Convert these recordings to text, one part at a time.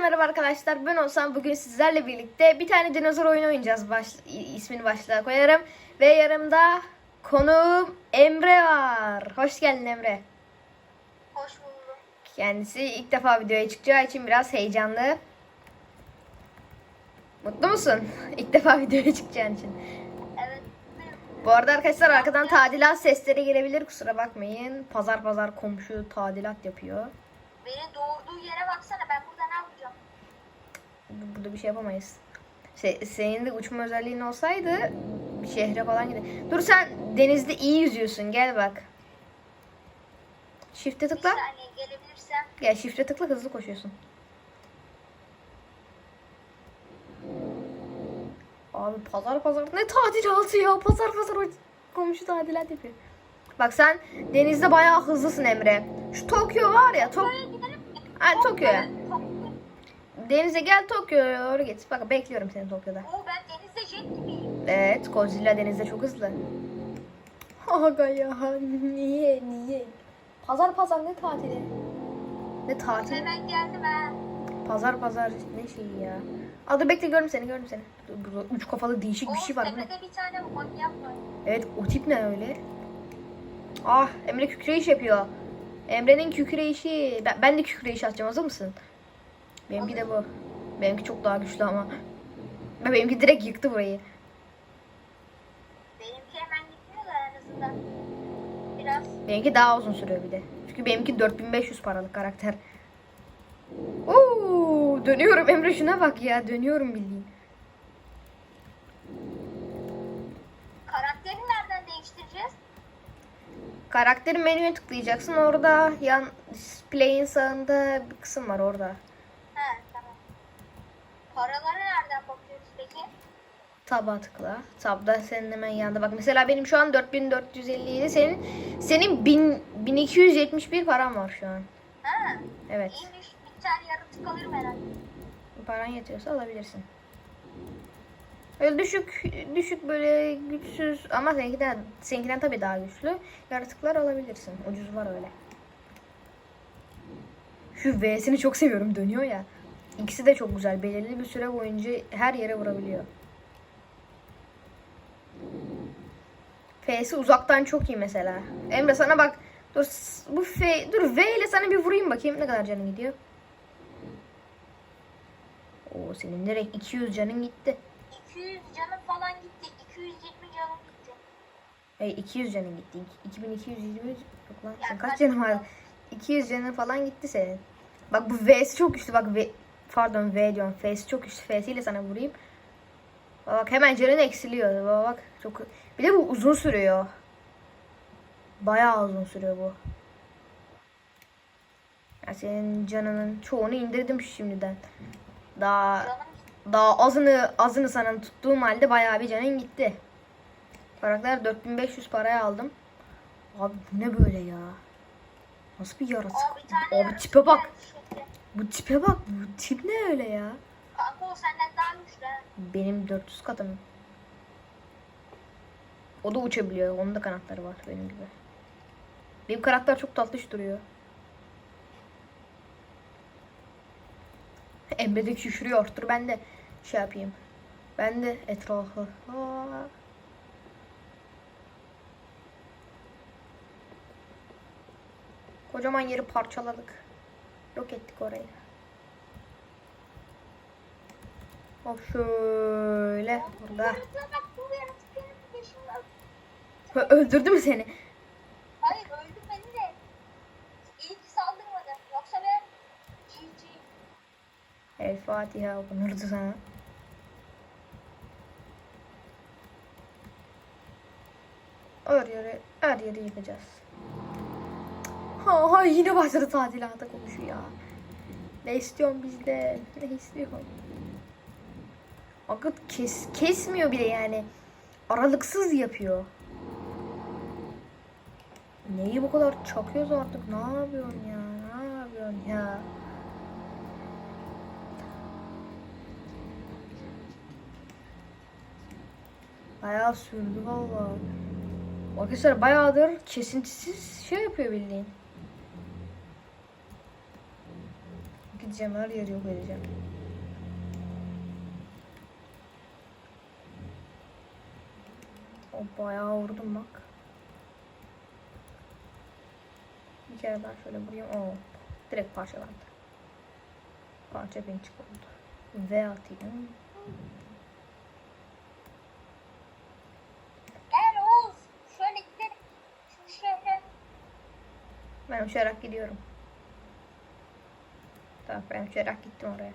merhaba arkadaşlar. Ben olsam bugün sizlerle birlikte bir tane dinozor oyunu oynayacağız. Baş, ismini başlığa koyarım. Ve yanımda konuğum Emre var. Hoş geldin Emre. Hoş bulduk. Kendisi ilk defa videoya çıkacağı için biraz heyecanlı. Mutlu musun? İlk defa videoya çıkacağın için. Evet. Bu arada arkadaşlar arkadan tadilat sesleri gelebilir. Kusura bakmayın. Pazar pazar komşu tadilat yapıyor. Beni doğurduğu yere baksana ben burada ne yapacağım? Burada bir şey yapamayız. Se- senin de uçma özelliğin olsaydı bir şehre falan gider. Dur sen denizde iyi yüzüyorsun. Gel bak. Shift'e Bir tıkla. saniye gelebilirsem. Gel shift'e tıkla hızlı koşuyorsun. Abi pazar pazar ne tadilatı ya? Pazar pazar komşu tadilat yapıyor. Bak sen denizde bayağı hızlısın Emre. Şu Tokyo var ya. Tok Buraya gidelim. ha, Tokyo'ya. Denize gel Tokyo'ya doğru git. Bak bekliyorum seni Tokyo'da. Oo ben denizde jet gibiyim. Evet, Godzilla denizde çok hızlı. Aga ya, niye, niye? Pazar pazar ne tatili? Ne tatil? Hemen geldim ha. Pazar pazar ne şeyi ya? Aa dur bekle gördüm seni, gördüm seni. Burada üç kafalı değişik bir Oo, şey var. Tepede bir tane manyak var. Evet, o tip ne öyle? Ah, Emre kükreyiş yapıyor. Emre'nin kükreyişi. Ben, ben de kükreyiş atacağım, hazır mısın? Benimki de bu. Benimki çok daha güçlü ama. Benimki direkt yıktı burayı. Benimki hemen gitmiyor da en azından. Biraz Benimki daha uzun sürüyor bir de. Çünkü benimki 4500 paralık karakter. Oo, dönüyorum Emre şuna bak ya. Dönüyorum bildiğin. karakteri nereden değiştireceğiz? Karakterin menüye tıklayacaksın. Orada yan play'in sağında bir kısım var orada. Paralara nereden bakıyoruz peki? Tab'a tıkla. Tab'da senin hemen yanında. Bak mesela benim şu an 4457. Senin senin 1000, 1271 param var şu an. Ha. Evet. İyiymiş. Bir tane yaratık alırım herhalde. Paran yetiyorsa alabilirsin. Öyle düşük düşük böyle güçsüz ama seninkinden, seninkinden tabii daha güçlü yaratıklar alabilirsin. Ucuz var öyle. Şu V'sini çok seviyorum dönüyor ya. İkisi de çok güzel. Belirli bir süre boyunca her yere vurabiliyor. F'si uzaktan çok iyi mesela. Emre sana bak. Dur bu F dur V ile sana bir vurayım bakayım ne kadar canın gidiyor. Oo senin direkt 200 canın gitti. 200 canım falan gitti. 220 canım gitti. Hey 200 canın gitti. İki- 2220 yok lan. Sen kaç kaç canın var? canım? 200 canın falan gitti senin. Bak bu V'si çok güçlü. Bak V pardon V diyorum. F'si çok güçlü. F'siyle sana vurayım. Bak, hemen canın eksiliyor. Bak, çok bir de bu uzun sürüyor. Bayağı uzun sürüyor bu. Ya senin canının çoğunu indirdim şimdiden. Daha daha azını azını sana tuttuğum halde bayağı bir canın gitti. Karakter 4500 paraya aldım. Abi bu ne böyle ya? Nasıl bir yaratık? Abi yaratık tipe bak. şimdi. Bu tipe bak. Bu tip ne öyle ya? Kanka o senden daha güçlü. Benim 400 katım. O da uçabiliyor. Onun da kanatları var benim gibi. Benim karakter çok tatlış duruyor. Emre de şişiriyor. Dur ben de şey yapayım. Ben de etrafı. Aa. Kocaman yeri parçaladık. Yok ettik orayı. Hop şöyle burada. Öldürdü mü seni? Hayır öldürmedi de. İyi ki saldırmadı. Yoksa ben GG. El Fatiha okunurdu sana. Her yeri, her yeri yıkacağız. Ha, ha yine başladı tadilata konuşuyor ya. Ne istiyorsun bizde? Ne istiyorsun? Akıt kes, kesmiyor bile yani. Aralıksız yapıyor. Neyi bu kadar çakıyoruz artık? Ne yapıyorsun ya? Ne yapıyorsun ya? Bayağı sürdü valla. Arkadaşlar bayağıdır kesintisiz şey yapıyor bildiğin. Gideceğim her yeri yok edeceğim. O bayağı vurdum bak. Bir kere daha şöyle vurayım. Oo. Direkt parçalandı. Parça pinçik oldu. V atayım. Gel Oğuz. Şöyle gidelim. Şu şehre. Ben uçarak gidiyorum. Tamam ben uçarak gittim oraya.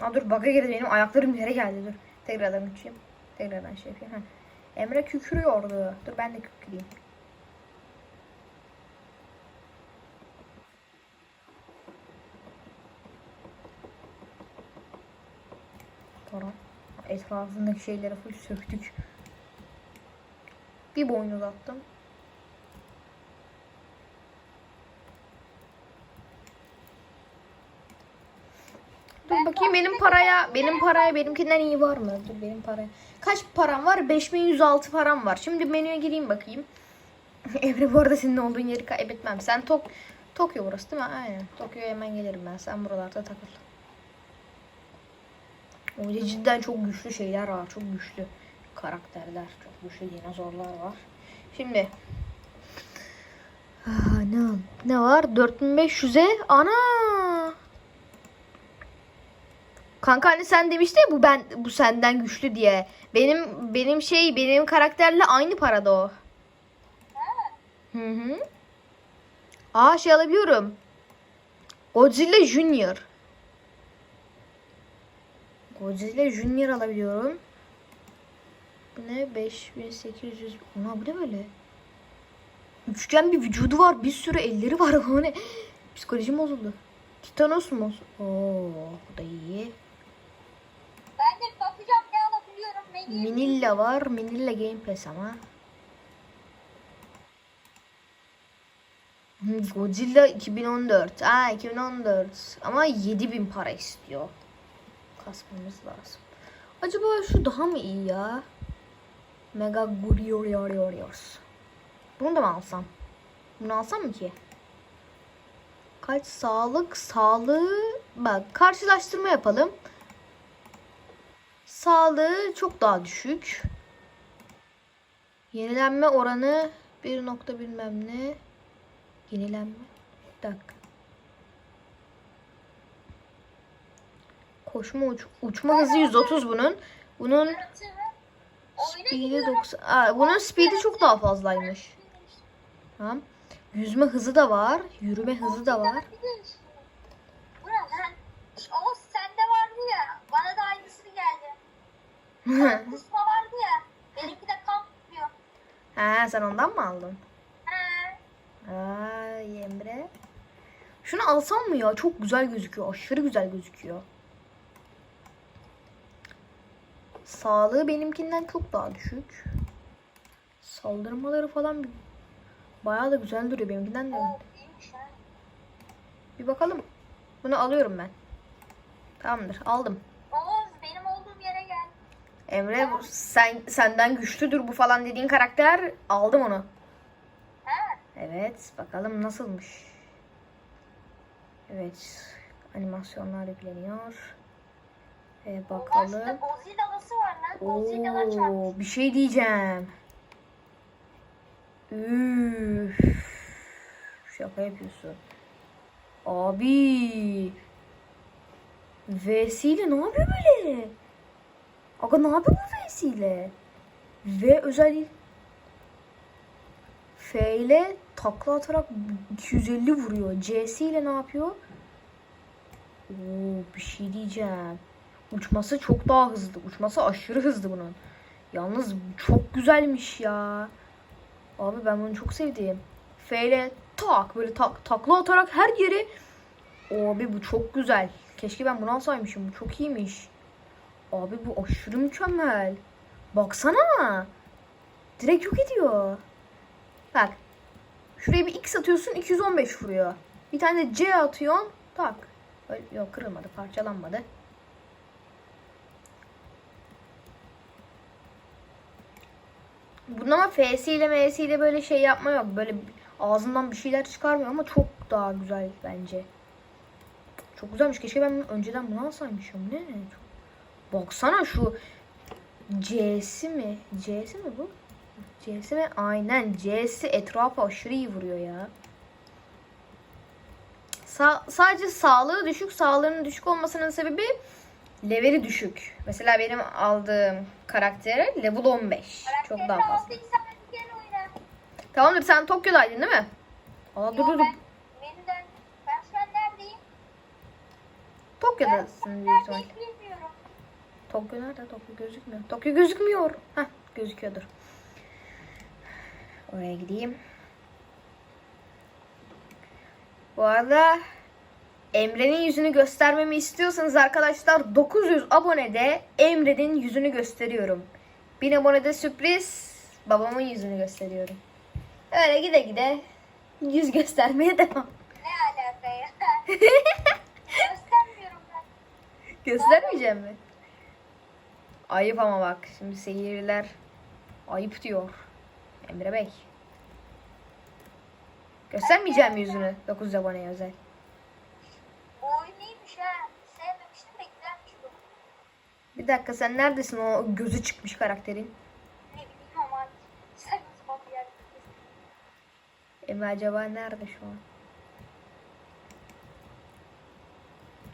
Aa dur bug'a girdi benim ayaklarım yere geldi dur. Tekrardan uçayım. Tekrardan şey yapayım. Heh. Emre kükürüyordu. Dur ben de küküreyim. Tamam. Etrafındaki şeyleri full söktük. Bir boynuz attım. Dur bakayım benim paraya, benim paraya benimkinden iyi var mı? Dur benim paraya. Kaç param var? 5106 param var. Şimdi menüye gireyim bakayım. Evre bu arada senin olduğun yeri kaybetmem. Sen Tok Tokyo burası değil mi? Aynen. Tokyo'ya hemen gelirim ben. Sen buralarda takıl. Orada cidden çok güçlü şeyler var. Çok güçlü karakterler. Çok güçlü dinozorlar var. Şimdi Aa, ne, ne var? 4500'e ana Kanka hani sen demiştin ya bu ben bu senden güçlü diye. Benim benim şey benim karakterle aynı parada o. Hı hı. Aa şey alabiliyorum. Godzilla Junior. Godzilla Junior alabiliyorum. Bu ne? 5800. Ulan bu ne böyle? Üçgen bir vücudu var. Bir sürü elleri var. O ne? Psikolojim bozuldu. Titanos mu? Oo, bu da iyi. Ben de bakacağım ne alabiliyorum. Ne diyeyim. Minilla var. Minilla Game Pass ama. Hmm, Godzilla 2014. Aa 2014. Ama 7000 para istiyor. Kasmamız lazım. Acaba şu daha mı iyi ya? Mega Gurioriorios. Bunu da mı alsam? Bunu alsam mı ki? Kaç sağlık sağlığı bak karşılaştırma yapalım. Sağlığı çok daha düşük. Yenilenme oranı bir nokta bilmem ne. Yenilenme. Bir dakika. Koşma uç, uçma hızı 130 bunun. Bunun speed'i gidiyorum. 90. Aa, bunun speed'i çok daha fazlaymış. Tamam. Yüzme hızı da var. Yürüme hızı da var. Bir de işte. Bu ne lan? O sende vardı ya. Bana da aynısı geldi. Kusma vardı ya. Benimki de kan tutuyor. ha sen ondan mı aldın? He. Ay Emre. Şunu alsam mı ya? Çok güzel gözüküyor. Aşırı güzel gözüküyor. Sağlığı benimkinden çok daha düşük. Saldırmaları falan bayağı da güzel duruyor benimkinden de. Ha. Bir bakalım. Bunu alıyorum ben. Tamamdır. Aldım. Oğuz benim olduğum yere gel. Emre bu- sen senden güçlüdür bu falan dediğin karakter aldım onu. He. Evet, bakalım nasılmış. Evet, animasyonlar yükleniyor. Ee, bakalım. Godzilla'lısı var lan. Godzilla'lar çarpmış. Oo, bir şey diyeceğim. Üf. Şaka yapıyorsun. Abi. V'siyle ne yapıyor böyle? Aga ne yapıyor bu V'siyle? V özel F ile takla atarak 250 vuruyor. C'si ile ne yapıyor? Oo, bir şey diyeceğim. Uçması çok daha hızlı. Uçması aşırı hızlı bunun. Yalnız çok güzelmiş ya. Abi ben bunu çok sevdim. F ile tak böyle tak, takla atarak her yeri. Abi bu çok güzel. Keşke ben bunu alsaymışım. Bu çok iyiymiş. Abi bu aşırı mükemmel. Baksana. Direkt yok ediyor. Bak. Şuraya bir X atıyorsun 215 vuruyor. Bir tane C atıyorsun. Tak. Öyle- Yok kırılmadı parçalanmadı. Bunun ama F'siyle M'siyle böyle şey yapma yok. Böyle ağzından bir şeyler çıkarmıyor ama çok daha güzel bence. Çok güzelmiş. Keşke ben önceden bunu alsaymışım. Ne? Çok... Baksana şu C'si mi? C'si mi bu? C'si mi? Aynen. C'si etrafa aşırı iyi vuruyor ya. Sa- sadece sağlığı düşük. Sağlığının düşük olmasının sebebi leveli düşük. Mesela benim aldığım karakter level 15. Çok daha fazla. Tamamdır sen Tokyo'daydın değil mi? Aa dur Yo, dur dur. Ben Tokyo'dasın büyük ihtimal. Tokyo nerede? Tokyo gözükmüyor. Tokyo gözükmüyor. Heh gözüküyordur. Oraya gideyim. Bu arada Emre'nin yüzünü göstermemi istiyorsanız arkadaşlar 900 abonede Emre'nin yüzünü gösteriyorum. 1000 abonede sürpriz babamın yüzünü gösteriyorum. Öyle gide gide yüz göstermeye devam. Ne alaka ya? Göstermiyorum ben. Göstermeyeceğim mi? Ayıp ama bak. Şimdi seyirciler ayıp diyor. Emre Bey. Göstermeyeceğim yüzünü 9 aboneye özel. Bu oyun iyiymiş ha. Sevmemiştim de güzelmiş bu. Bir dakika sen neredesin o gözü çıkmış karakterin? Ne bileyim ama sen bir. Emre acaba nerede şu an?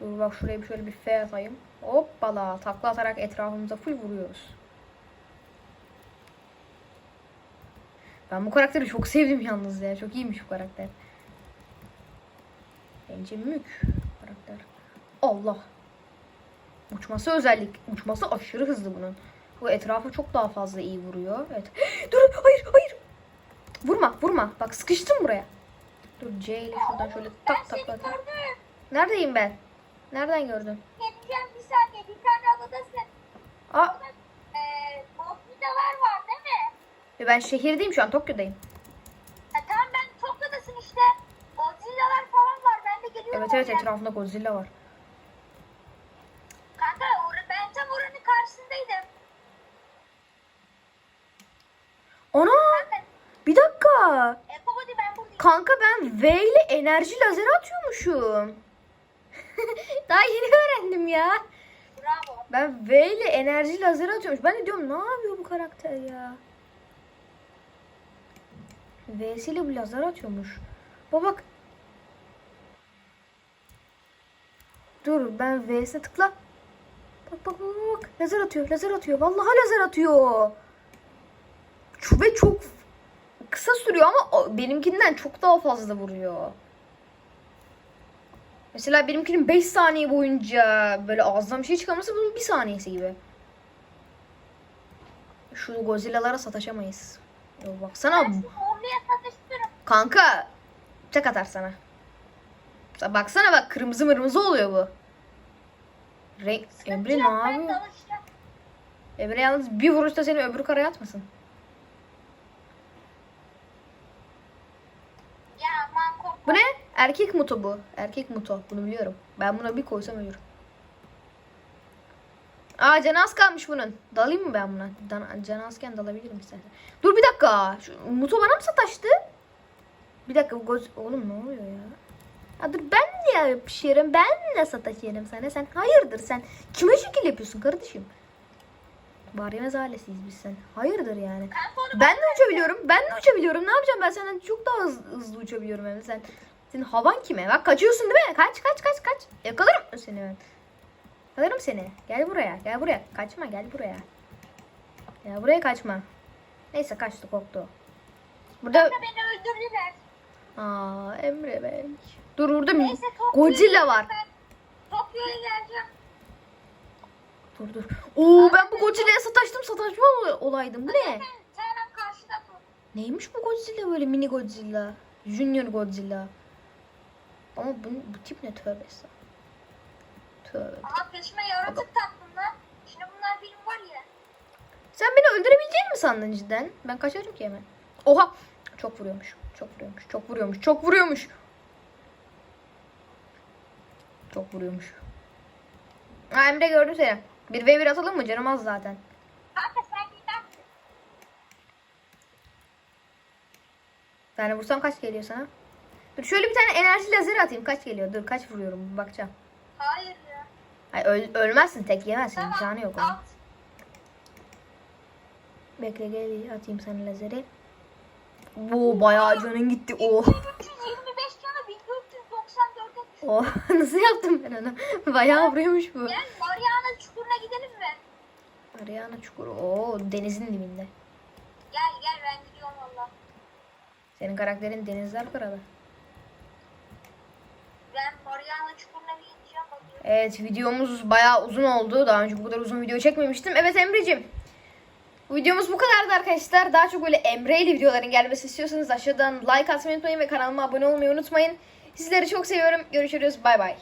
Dur bak şuraya bir şöyle bir F atayım. Hoppala takla atarak etrafımıza full vuruyoruz. Ben bu karakteri çok sevdim yalnız ya. Çok iyiymiş bu karakter. Bence mük karakter. Allah. Uçması özellik. Uçması aşırı hızlı bunun. Bu etrafa çok daha fazla iyi vuruyor. Evet. Dur hayır hayır. Vurma vurma. Bak sıkıştım buraya. Dur C ile şuradan şöyle tak tak tak. Neredeyim ben? Nereden gördün? Aa eee Bobbidalar var değil mi? e ben şehirdeyim şu an Tokyo'dayım. Ha, tamam ben Tokyo'dasın işte. Godzilla'lar falan var. Ben de geliyorum. Evet evet oraya. etrafında Godzilla var. Kanka or- ben tam oranın karşısındaydım. Ana Kanka bir dakika. Ekobody ben buradayım. Kanka ben V ile enerji lazeri atıyormuşum. Daha yeni öğrendim ya. Ben V ile enerji lazeri atıyormuş. Ben de diyorum ne yapıyor bu karakter ya? V'siyle bu lazer atıyormuş. Bak bak. Dur ben V'sine tıkla. Bak bak bak bak. Lazer atıyor lazer atıyor. Vallahi lazer atıyor. Ve çok kısa sürüyor ama benimkinden çok daha fazla vuruyor. Mesela benimkinin 5 saniye boyunca böyle ağzından bir şey çıkarması bunun 1 saniyesi gibi. Şu Godzilla'lara sataşamayız. Yo, baksana oraya satıştırırım. kanka tek atar sana. Sa- Baksana bak kırmızı mırmızı oluyor bu. Renk Emre ne dalışacağım. Emre yalnız bir vuruşta seni öbür karaya atmasın. Ya aman korkma. Bu ne? Erkek muto bu. Erkek muto. Bunu biliyorum. Ben buna bir koysam ölür. Aa canı az kalmış bunun. Dalayım mı ben buna? Dan canı azken dalabilirim istersen. Dur bir dakika. Şu muto bana mı sataştı? Bir dakika bu göz... Oğlum ne oluyor ya? Ha dur ben de yapışırım. Ben de sataşırım sana. Sen hayırdır sen? Kime şekil yapıyorsun kardeşim? Var yemez ailesiyiz biz sen. Hayırdır yani? Onu Ben de uçabiliyorum. Ben de uçabiliyorum. Ne yapacağım ben senden çok daha hızlı, hızlı uçabiliyorum hem sen. Senin havan kime? Bak kaçıyorsun değil mi? Kaç kaç kaç kaç. Yakalarım seni ben. Yakalarım seni. Gel buraya. Gel buraya. Kaçma gel buraya. Gel buraya kaçma. Neyse kaçtı korktu. Burada Kanka beni öldürdüler. Aa Emre Bey. Dur Neyse Tokyo'ya Godzilla var. Ben Tokyo'ya geleceğim. Dur dur. Oo ben bu Godzilla'ya sataştım sataşma ol- olaydım. Bu ne? Sen, sen hemen karşıda dur. Neymiş bu Godzilla böyle mini Godzilla? Junior Godzilla. Ama bu, bu tip ne tövbe. Tövbe. Aha peşime yaratık taktım lan. Şimdi bunlar benim var ya. Sen beni öldürebileceğini mi sandın cidden? Ben kaçarım ki hemen. Oha! Çok vuruyormuş. Çok vuruyormuş. Çok vuruyormuş. Çok vuruyormuş. Çok vuruyormuş. Ha Emre gördüm seni. Bir v bir atalım mı? Canım az zaten. Kanka sen gidersin. Tane vursam kaç geliyor sana? Dur şöyle bir tane enerji lazeri atayım. Kaç geliyor? Dur kaç vuruyorum? Bakacağım. Hayır ya. Ay öl- ölmezsin tek yemezsin Tamam. imkanı yok onun. At. Bekle gel atayım sana lazeri. Bu bayağı canın gitti. Oh. 1325 canı 1494'e düştü. Oh. Nasıl yaptım ben onu? Bayağı vuruyormuş bu. Gel Mariana çukuruna gidelim mi? Ariana çukuru. Oo denizin dibinde. Gel gel ben gidiyorum valla. Senin karakterin denizler kralı. Evet videomuz bayağı uzun oldu. Daha önce bu kadar uzun video çekmemiştim. Evet Emre'cim. Videomuz bu kadardı arkadaşlar. Daha çok böyle Emre ile videoların gelmesi istiyorsanız aşağıdan like atmayı unutmayın ve kanalıma abone olmayı unutmayın. Sizleri çok seviyorum. Görüşürüz. Bay bay.